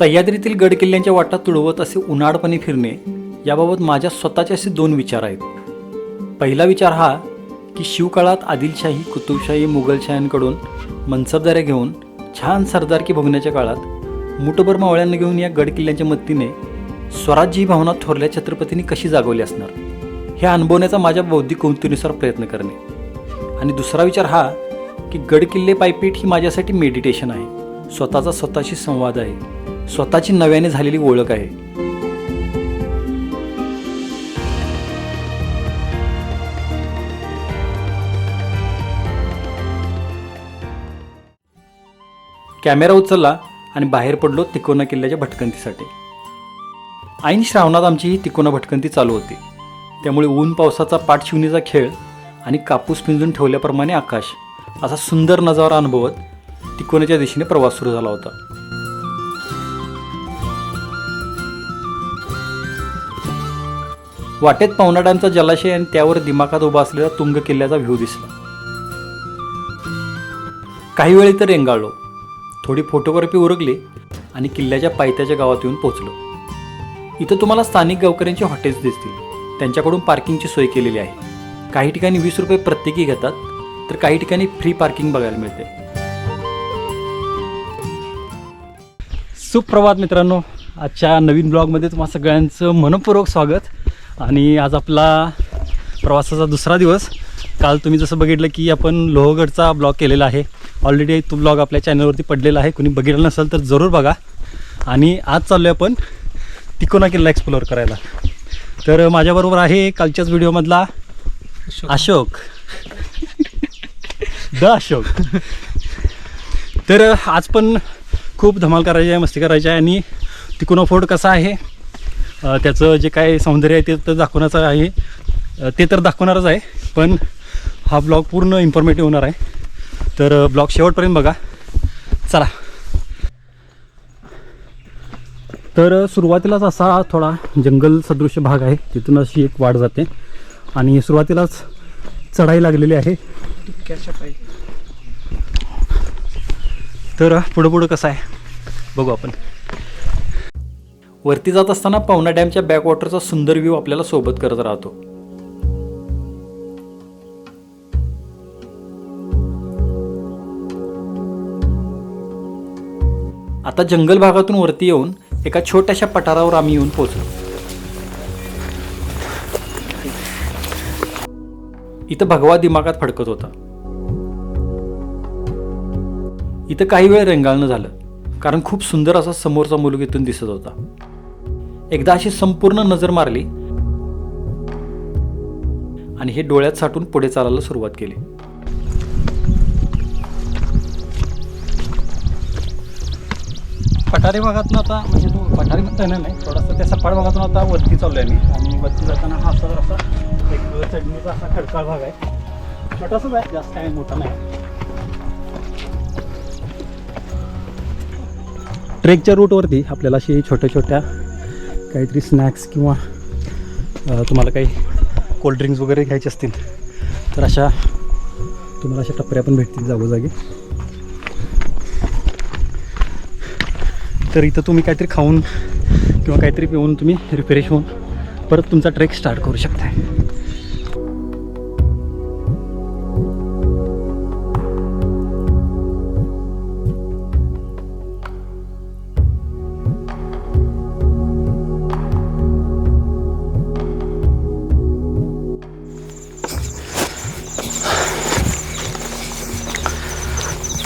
सह्याद्रीतील गडकिल्ल्यांच्या वाटा तुडवत असे उन्हाळपणे फिरणे याबाबत माझ्या स्वतःचे असे दोन विचार आहेत. पहिला विचार हा की शिवकाळात आदिलशाही कुतुबशाही मुघलशाह्यांकडून मनसबदाऱ्या घेऊन छान सरदारकी भोगण्याच्या काळात मुठभर मावळ्यांना घेऊन या गडकिल्ल्यांच्या मदतीने स्वराज्य ही भावना थोरल्या छत्रपतींनी कशी जागवली असणार? हे अनुभवण्याचा माझ्या बौद्धिक कौतुनुसार प्रयत्न करणे. आणि दुसरा विचार हा की गडकिल्ले पायपीट ही माझ्यासाठी मेडिटेशन आहे. स्वतःचा स्वतःशी संवाद आहे. स्वतःची नव्याने झालेली ओळख आहे. कॅमेरा उचलला आणि बाहेर पडलो तिकोना किल्ल्याच्या भटकंतीसाठी. ऐन श्रावणात आमची ही तिकोना भटकंती चालू होती. त्यामुळे ऊन पावसाचा पाठशिवणीचा खेळ आणि कापूस पिंजून ठेवल्याप्रमाणे आकाश असा सुंदर नजारा अनुभवत तिकोनाच्या दिशेने प्रवास सुरू झाला होता. वाटेत पवना डॅमचा जलाशय आणि त्यावर दिमाखात उभा असलेला तुंग किल्ल्याचा व्ह्यू दिसला. काही वेळी तर रेंगाळलो. थोडी फोटोग्राफी उरकली आणि किल्ल्याच्या पायथ्याच्या गावात येऊन पोचलो इथं तुम्हाला स्थानिक गावकऱ्यांचे हॉटेल्स दिसतील. त्यांच्याकडून पार्किंगची सोय केलेली आहे. काही ठिकाणी वीस रुपये प्रत्येकी घेतात तर काही ठिकाणी फ्री पार्किंग बघायला मिळते. सुप्रभात मित्रांनो आजच्या नवीन ब्लॉगमध्ये तुम्हाला सगळ्यांचं मनपूर्वक स्वागत. आणि आज आपला प्रवासाचा दुसरा दिवस. काल तुम्ही जसं बघितलं की आपण लोहगडचा ब्लॉग केलेला आहे. ऑलरेडी तो ब्लॉग आपल्या चॅनलवरती पडलेला आहे. कुणी बघितलं नसेल तर जरूर बघा. आणि आज चाललो आहे आपण तिकोना किल्ला एक्सप्लोअर करायला. तर माझ्याबरोबर आहे कालच्याच व्हिडिओमधला अशोक. द अशोक. तर आज पण खूप धमाल करायची आहे मस्ती करायची आहे आणि तिकोना फोर्ट कसा आहे? त्याचं जे काय सौंदर्य आहे ते तर दाखवण्याचं आहे. ते तर दाखवणारच आहे पण हा ब्लॉग पूर्ण इन्फॉर्मेटिव्ह होणार आहे. तर ब्लॉग शेवटपर्यंत बघा. चला. तर सुरुवातीलाच असा थोडा जंगल सदृश भाग आहे. तिथून अशी एक वाढ जाते. आणि सुरुवातीलाच चढाई लागलेली आहे. तर पुढं पुढं कसं आहे? बघू आपण. वरती जात असताना पवना डॅमच्या बॅकवॉटरचा सुंदर व्ह्यू आपल्याला सोबत करत राहतो. आता जंगल भागातून वरती येऊन एका छोट्याशा पठारावर आम्ही येऊन पोहोचलो. इथं भगवा दिमागात फडकत होता. इथं काही वेळ रेंगाळणं झालं कारण खूप सुंदर असा समोरचा मुलगा इथून दिसत होता. एकदा अशी संपूर्ण नजर मारली आणि हे डोळ्यात साठून पुढे चालायला सुरुवात केली. पठारी भागातून आता म्हणजे तो पठारी म्हणता येणार नाही थोडासा त्या सपाट भागातून आता वरती चाललोय मी. आणि वरती जाताना हा असा असा एक चढणीचा असा खडकाळ भाग आहे. छोटासाच आहे जास्त काही मोठा नाही. ट्रेकच्या रूटवरती आपल्याला अशी छोट्या छोट्या काहीतरी स्नॅक्स किंवा तुम्हाला काही कोल्ड्रिंक्स वगैरे घ्यायचे असतील तर अशा तुम्हाला अशा टपऱ्या पण भेटतील जागोजागी. तर इथं तुम्ही काहीतरी खाऊन किंवा काहीतरी पिऊन तुम्ही रिफ्रेश होऊन परत तुमचा ट्रेक स्टार्ट करू शकता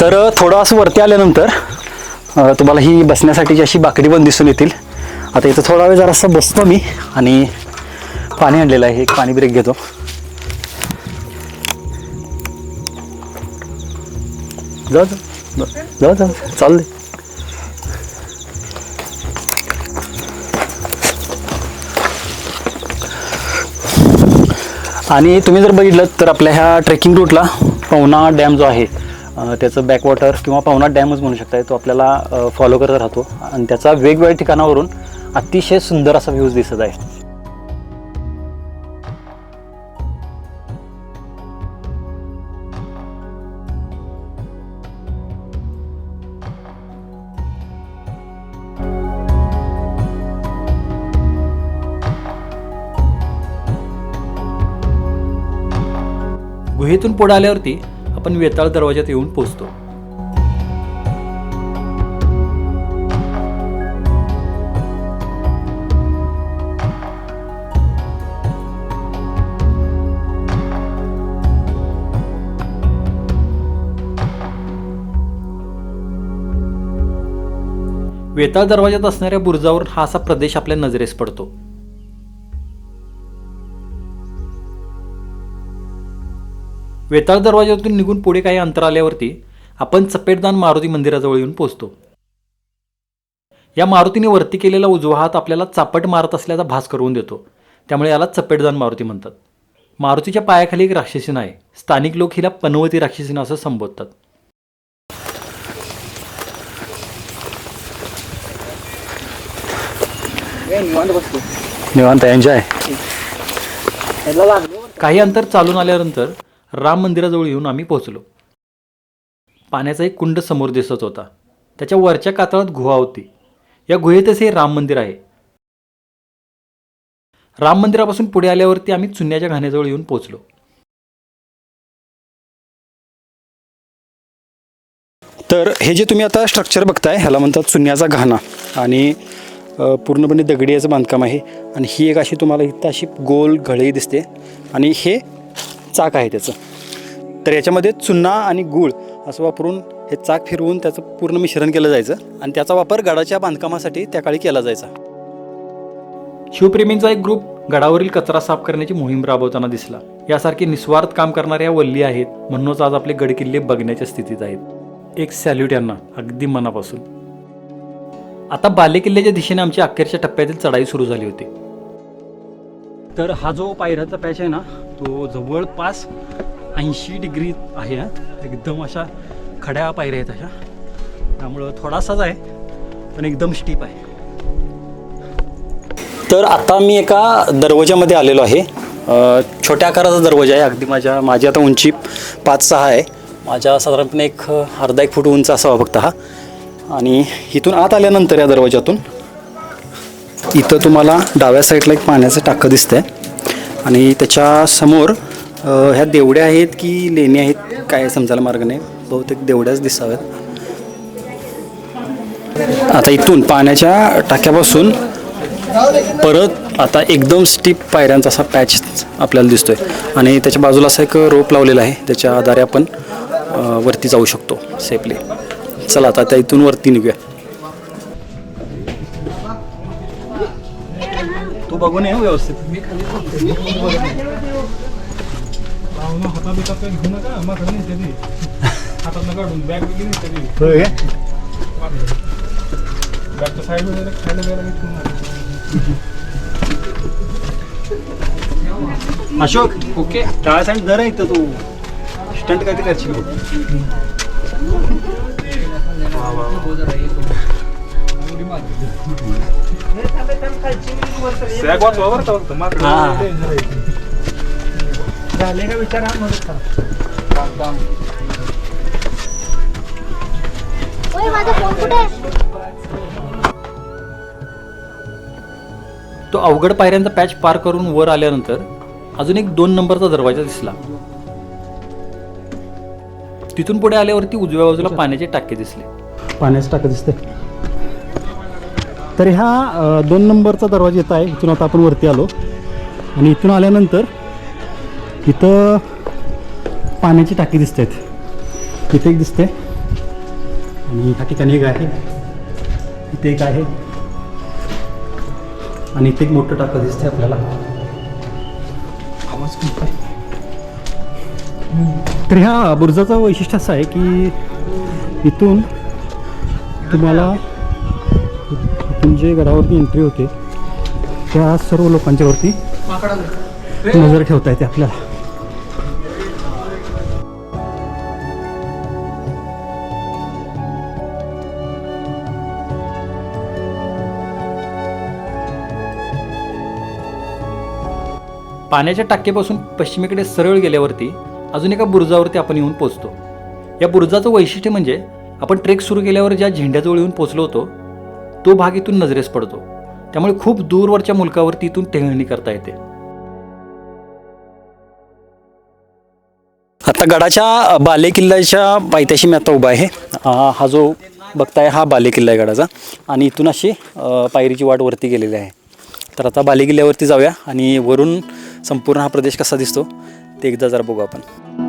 तर थोडं असं वरती आल्यानंतर तुम्हाला ही बसण्यासाठीची अशी बाकडी पण दिसून येतील. आता इथं थोडा वेळ जरासा बसतो मी आणि पाणी आणलेलं आहे. एक पाणी ब्रेक घेतो. जाऊ जाऊ जाऊ जाऊ दे. आणि तुम्ही जर बघितलं तर आपल्या ह्या ट्रेकिंग रूटला पवना डॅम जो आहे त्याचं बॅकवॉटर किंवा पवनाथ डॅमच म्हणू शकता तो आपल्याला फॉलो करत राहतो. आणि त्याचा वेगवेगळ्या ठिकाणावरून अतिशय सुंदर असा व्ह्यूज दिसत आहे. गुहेतून पुढे आल्यावरती आपण वेताळ दरवाजात येऊन पोहोचतो वेताळ दरवाजात असणाऱ्या बुरुजावरून हा असा प्रदेश आपल्या नजरेस पडतो. वेताळ दरवाजातून निघून पुढे काही अंतर आल्यावरती आपण चपेटदान मारुती मंदिराजवळ येऊन पोहोचतो. या मारुतीने वरती केलेला उजवा हात आपल्याला चापट मारत असल्याचा भास करून देतो. त्यामुळे याला चपेटदान मारुती म्हणतात. मारुतीच्या पायाखाली एक राक्षसीन आहे. स्थानिक लोक हिला पनवती राक्षसीन असं संबोधतात. निवांत एन्जॉय. काही अंतर चालून आल्यानंतर राम मंदिराजवळ येऊन आम्ही पोहोचलो. पाण्याचा एक कुंड समोर दिसत होता. त्याच्या वरच्या कातळात गुहा होती. या गुहेतच हे राम मंदिर आहे. राम मंदिरापासून पुढे आल्यावरती आम्ही चुन्याच्या घाण्याजवळ येऊन पोहोचलो. तर हे जे तुम्ही आता स्ट्रक्चर बघताय ह्याला म्हणतात चुन्याचा घाणा. आणि पूर्णपणे दगडी याचं बांधकाम आहे. आणि ही एक अशी तुम्हाला इथं अशी गोल घळी दिसते. आणि हे चाक आहे त्याचं. तर याच्यामध्ये चुन्ना आणि गूळ असं वापरून हे चाक फिरवून त्याचं पूर्ण मिश्रण केलं जायचं आणि त्याचा वापर गडाच्या बांधकामासाठी त्या काळी केला जायचा. शिवप्रेमींचा एक ग्रुप गडावरील कचरा साफ करण्याची मोहीम राबवताना दिसला. यासारखे निस्वार्थ काम करणाऱ्या वल्ली आहेत म्हणूनच आज आपले गडकिल्ले बघण्याच्या स्थितीत आहेत. एक सॅल्यूट यांना अगदी मनापासून. आता बालेकिल्ल्याच्या दिशेने आमची अखेरच्या टप्प्यातील चढाई सुरू झाली होती. तर हा जो पायऱ्याचा पॅच आहे ना तो जवळपास ऐंशी डिग्री आहे. एकदम अशा खड्या पायऱ्या आहेत अशा. त्यामुळं थोडासाच आहे पण एकदम स्टीप आहे. तर आता मी एका दरवाजामध्ये आलेलो आहे. छोट्या आकाराचा दरवाजा आहे. अगदी माझ्या माझी आता उंची पाच सहा आहे. माझ्या साधारणपणे एक अर्धा एक फूट उंच असावा फक्त हा. आणि इथून आत आल्यानंतर या दरवाजातून इथं तुम्हाला डाव्या साईडला एक पाण्याचं टाकं दिसतंय. आणि त्याच्यासमोर ह्या देवड्या आहेत की लेणी आहेत काय समजायला मार्ग नाही. बहुतेक देवड्याच दिसाव्यात. आता इथून पाण्याच्या टाक्यापासून परत आता एकदम स्टीप पायऱ्यांचा असा पॅच आपल्याला दिसतोय. आणि त्याच्या बाजूला असा एक रोप लावलेला आहे त्याच्या आधारे आपण वरती जाऊ शकतो सेफली चला आता त्या इथून वरती निघूया. बियला काही ठेवू नका अशोक ओके. डाव्या साईड दर आहे इथं तू. स्टंट काय ते करशील. सॅग वाचवा बरं का फक्त माकडं हा. लय danger आहे इथे. झाले का विचार हा मदत करा ओय माझा फोन कुठे आहे? तो अवघड पायऱ्यांचा पॅच पार करून वर आल्यानंतर अजून एक दोन नंबरचा दरवाजा दिसला. तिथून पुढे आल्यावरती उजव्या बाजूला पाण्याचे टाके दिसले. पाण्याचं टाकं दिसते. तर ह्या दोन नंबरचा दरवाजा येत आहे. इथून आता आपण वरती आलो. आणि इथून आल्यानंतर इथं पाण्याची टाकी दिसत आहेत इथे एक दिसते. आणि त्या ठिकाणी एक आहे. इथे एक आहे. आणि इथे एक मोठं टाकं दिसते आपल्याला. आवाज तर ह्या बुर्जाचं वैशिष्ट्य असं आहे की इथून तुम्हाला आपण जे गडावरती एंट्री होते. त्या सर्व लोकांच्यावरती नजर ठेवता येते आपल्याला. पाण्याच्या टाकेपासून पश्चिमेकडे सरळ गेल्यावरती अजून एका बुरुजावरती आपण येऊन पोचतो या बुरुजाचं वैशिष्ट्य म्हणजे आपण ट्रेक सुरू केल्यावर ज्या झेंड्याजवळ येऊन पोचलो होतो तो भाग इथून नजरेस पडतो. त्यामुळे खूप दूरवरच्या मुलकावरती इथून टेहळणी करता येते. आता गडाच्या बाले किल्ल्याच्या पायथ्याशी मी आता उभा आहे. हा जो बघताय हा बाले किल्ला आहे गडाचा. आणि इथून अशी पायरीची वाट वरती गेलेली आहे. तर आता बाले किल्ल्यावरती जाऊया आणि वरून संपूर्ण हा प्रदेश कसा दिसतो ते एकदा जरा बघू आपण.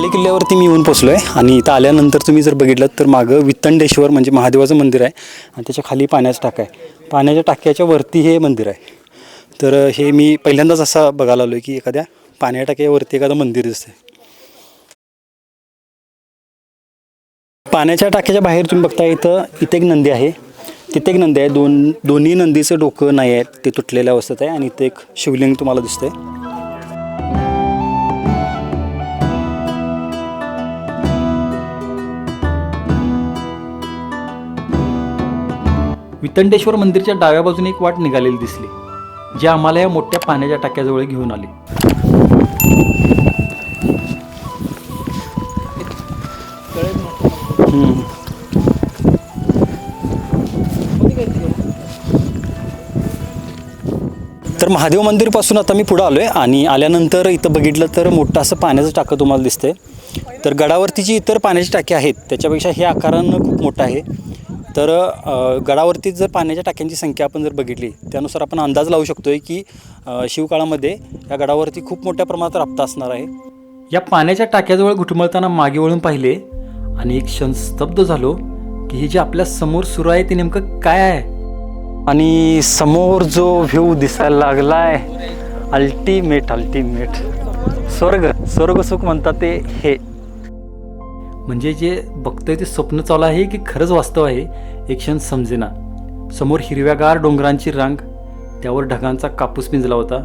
तर किल्ल्यावरती मी येऊन पोचलो आहे आणि इथं आल्यानंतर तुम्ही जर बघितलं तर मागं वित्तंडेश्वर म्हणजे महादेवाचं मंदिर आहे. आणि त्याच्याखाली पाण्याचा टाका आहे. पाण्याच्या टाक्याच्या वरती हे मंदिर आहे. तर हे मी पहिल्यांदाच असं बघायला आलो आहे की एखाद्या पाण्याच्या टाक्यावरती एखादं मंदिर दिसतंय. पाण्याच्या टाक्याच्या बाहेर तुम्ही बघता इथं इथे एक नंदी आहे. तिथे एक नंदी आहे. दोन दोन्ही नंदीचं डोकं नाही आहेत ते तुटलेल्या अवस्थेत आहे. आणि इथे एक शिवलिंग तुम्हाला दिसतंय. वितंडेश्वर मंदिरच्या डाव्या बाजूने एक वाट निघालेली दिसली जी आम्हाला या मोठ्या पाण्याच्या टाक्याजवळ घेऊन आली. तर महादेव मंदिरपासून आता मी पुढं आलो आहे आणि आल्यानंतर इथं बघितलं तर मोठं असं पाण्याचं टाकं तुम्हाला दिसतंय. तर गडावरती जी इतर पाण्याची टाकी आहेत त्याच्यापेक्षा हे आकारानं खूप मोठं आहे. तर गडावरती जर पाण्याच्या टाक्यांची संख्या आपण जर बघितली त्यानुसार आपण अंदाज लावू शकतोय की अ, शिवकाळामध्ये या गडावरती खूप मोठ्या प्रमाणात राबता असणार आहे. या पाण्याच्या टाक्याजवळ घुटमळताना मागे वळून पाहिले आणि एक क्षण स्तब्ध झालो की हे जे आपल्यासमोर सुरू आहे ते नेमकं काय आहे? आणि समोर जो व्ह्यू दिसायला लागलाय अल्टिमेट अल्टिमेट स्वर्ग स्वर्गसुख म्हणतात ते हे. म्हणजे जे बघतंय ते स्वप्न चालू आहे की खरंच वास्तव आहे? एक क्षण समजेना. समोर हिरव्यागार डोंगरांची रांग त्यावर ढगांचा कापूस पिंजला होता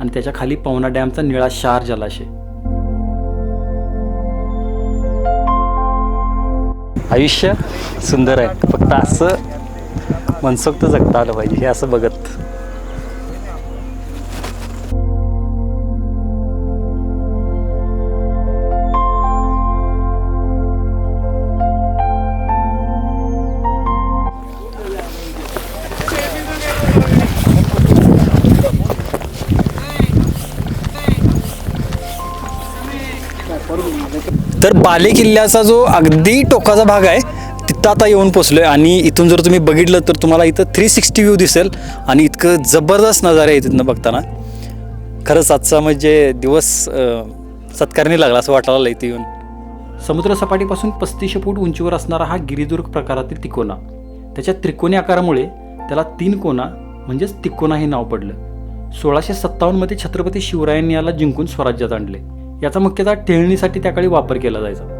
आणि त्याच्याखाली पवना डॅमचा निळा शार जलाशय आयुष्य सुंदर आहे. फक्त असं मनसोक्त जगता आलं पाहिजे हे असं बघत. तर बाले किल्ल्याचा जो अगदी टोकाचा भाग आहे तिथं आता येऊन पोचलोय आणि इथून जर तुम्ही बघितलं तर तुम्हाला इथं थ्री सिक्स्टी व्ह्यू दिसेल. आणि इतकं जबरदस्त नजारे आहे तिथनं बघताना. खरंच आजचा म्हणजे दिवस सत्कारणी लागला असं वाटायला लागलं इथे येऊन. समुद्रसपाटीपासून पस्तीसशे फूट उंचीवर असणारा हा गिरिदुर्ग प्रकारातील तिकोना त्याच्या त्रिकोणी आकारामुळे त्याला तीन कोना म्हणजेच तिकोना हे नाव पडलं. सोळाशे सत्तावन्नमध्ये छत्रपती शिवरायांनी याला जिंकून स्वराज्यात आणले. याचा मुख्यतः टेळणीसाठी त्याकाळी वापर केला जायचा.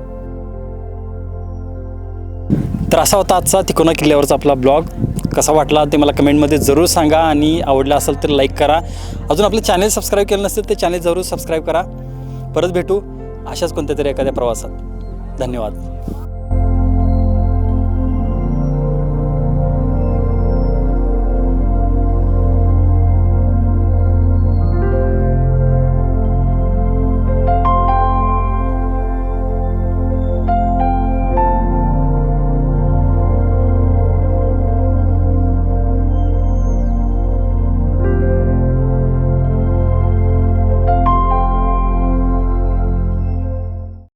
तर असा होता आजचा तिकोना किल्ल्यावरचा आपला ब्लॉग. कसा वाटला ते मला कमेंटमध्ये जरूर सांगा आणि आवडला असेल तर लाईक करा. अजून आपलं चॅनेल सबस्क्राईब केलं नसेल तर चॅनेल जरूर सबस्क्राईब करा. परत भेटू अशाच कोणत्या तरी एखाद्या प्रवासात. धन्यवाद.